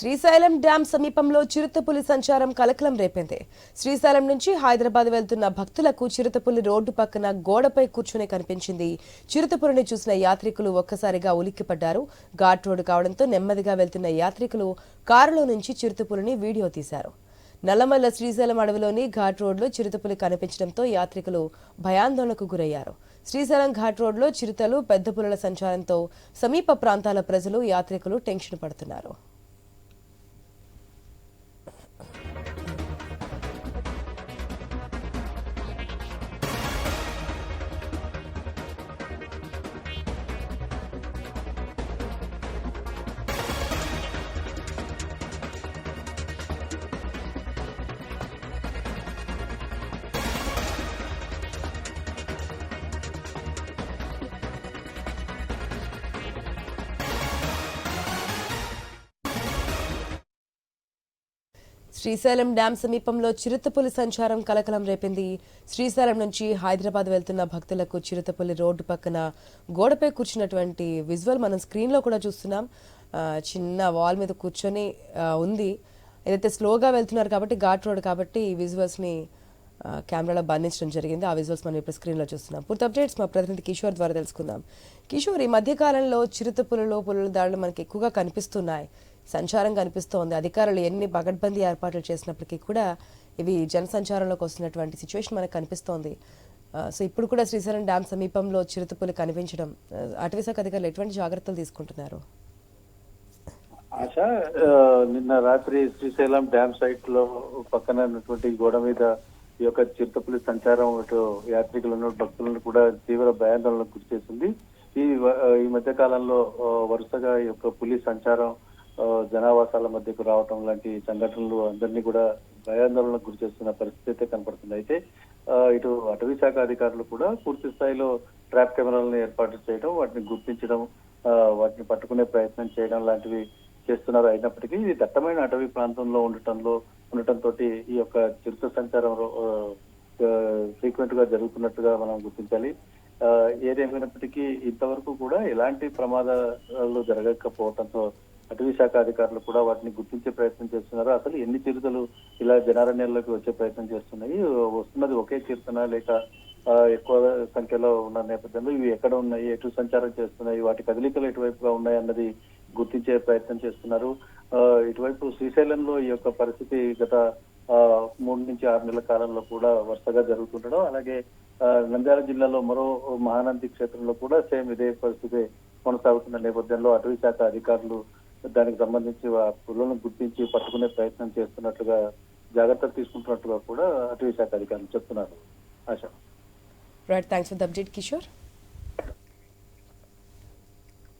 Srisailam dam సమీపంలో చిరుతపులి సంచారం కలకలం రేపింది. శ్రీశైలం నుంచి హైదరాబాద్ వెళ్తున్న భక్తులకు చిరుతపులి రోడ్డు పక్కన గోడపై కూర్చునే కనిపించింది. చిరుతపులిని చూసిన యాత్రికులు ఒక్కసారిగా ఉలిక్కిపడ్డారు. ఘాట్ రోడ్డు కావడంతో నెమ్మదిగా వెళ్తున్న యాత్రికులు కారులో నుంచి చిరుతపులిని వీడియో తీశారు. నల్లమల్ల శ్రీశైలం అడవిలోని ఘాట్ రోడ్లో చిరుతపులి కనిపించడంతో యాత్రికులు భయాందోళనకు గురయ్యారు. శ్రీశైలం ఘాట్ రోడ్లో చిరుతలు పెద్ద పులుల సంచారంతో సమీప ప్రాంతాల ప్రజలు యాత్రికులు టెన్షన్ పడుతున్నారు. శ్రీశైలం డ్యాం సమీపంలో చిరుతపులి సంచారం కలకలం రేపింది. శ్రీశైలం నుంచి హైదరాబాద్ వెళ్తున్న భక్తులకు చిరుతపులి రోడ్డు పక్కన గోడపై కూర్చున్నటువంటి విజువల్ మనం స్క్రీన్లో కూడా చూస్తున్నాం. చిన్న వాల్ మీద కూర్చొని ఉంది. ఏదైతే స్లోగా వెళ్తున్నారు కాబట్టి ఘాట్ రోడ్ కాబట్టి ఈ విజువల్స్ని కెమెరాలో బంధించడం జరిగింది. ఆ విజువల్స్ మనం ఇప్పుడు స్క్రీన్లో చూస్తున్నాం. పూర్తి అప్డేట్స్ మా ప్రతినిధి కిషోర్ ద్వారా తెలుసుకుందాం. కిషోర్ ఈ మధ్యకాలంలో చిరుతపులలో చిరుత పులులు పులుల దాడులు మనకి ఎక్కువగా కనిపిస్తున్నాయి. సంచారం కనిపిస్తోంది. అధికారులు ఎన్ని పగడ్బందీ ఏర్పాట్లు చేసినప్పటికీ కూడా ఇవి జనసంచారంలోకి వస్తున్నటువంటి సిచ్యువేషన్ మనకు కనిపిస్తోంది. సో ఇప్పుడు కూడా శ్రీశైలం డ్యామ్ సమీపంలో చిరుతపులి కనిపించడం అటవీశాఖ అధికారులు ఎటువంటి జాగ్రత్తలు తీసుకుంటున్నారు? ఆశ నిన్న రాత్రి శ్రీశైలం డ్యామ్ సైట్లో పక్కన ఉన్నటువంటి గోడ మీద ఈ యొక్క చిరుతపులి సంచారం ఇటు యాత్రికులను భక్తులను కూడా తీవ్ర భయాందోళనకు గురి చేసింది. ఈ ఈ మధ్య కాలంలో వరుసగా ఈ యొక్క పులి సంచారం జనావాసాల మధ్యకు రావటం లాంటి సంఘటనలు అందరినీ కూడా భయాందోళనకు గురి చేస్తున్న పరిస్థితి అయితే కనపడుతుంది. అయితే ఇటు అటవీ శాఖ అధికారులు కూడా పూర్తి స్థాయిలో ట్రాప్ కెమెరాలను ఏర్పాటు చేయడం వాటిని గుర్తించడం వాటిని పట్టుకునే ప్రయత్నం చేయడం లాంటివి చేస్తున్నారు. అయినప్పటికీ ఇది దట్టమైన అటవీ ప్రాంతంలో ఉండటంలో ఉండటంతో ఈ యొక్క చిరుత సంచారం ఫ్రీక్వెంట్గా జరుగుతున్నట్టుగా మనం గుర్తించాలి. ఆ, ఏదేమైనప్పటికీ ఇంతవరకు కూడా ఎలాంటి ప్రమాదాలు జరగకపోవడంతో అటవీ శాఖ అధికారులు కూడా వాటిని గుర్తించే ప్రయత్నం చేస్తున్నారు. అసలు ఎన్ని చిరుతలు ఇలా జనారణ్యంలోకి వచ్చే ప్రయత్నం చేస్తున్నాయి? వస్తున్నది ఒకే కీర్తన లేక ఆ, ఎక్కువ సంఖ్యలో ఉన్న నేపథ్యంలో ఇవి ఎక్కడ ఉన్నాయి? ఎటు సంచారం చేస్తున్నాయి? వాటి కదలికలు ఎటువైపుగా ఉన్నాయి అన్నది గుర్తించే ప్రయత్నం చేస్తున్నారు. ఇటువైపు శ్రీశైలంలో ఈ యొక్క పరిస్థితి గత ఆ, మూడు నుంచి ఆరు నెలల కాలంలో కూడా వరుసగా జరుగుతుండడం. అలాగే నంద్యాల జిల్లాలో మరో మహానంది క్షేత్రంలో కూడా సేమ్ ఇదే పరిస్థితి కొనసాగుతున్న నేపథ్యంలో అటవీ శాఖ అధికారులు దానికి సంబంధించి ఆ గుర్తించి పట్టుకునే ప్రయత్నం చేస్తున్నట్లుగా జాగ్రత్తలు తీసుకుంటున్నట్టుగా కూడా అటవీ శాఖ అధికారులు చెప్తున్నారు. ఆశ. Right thanks for the update Kishore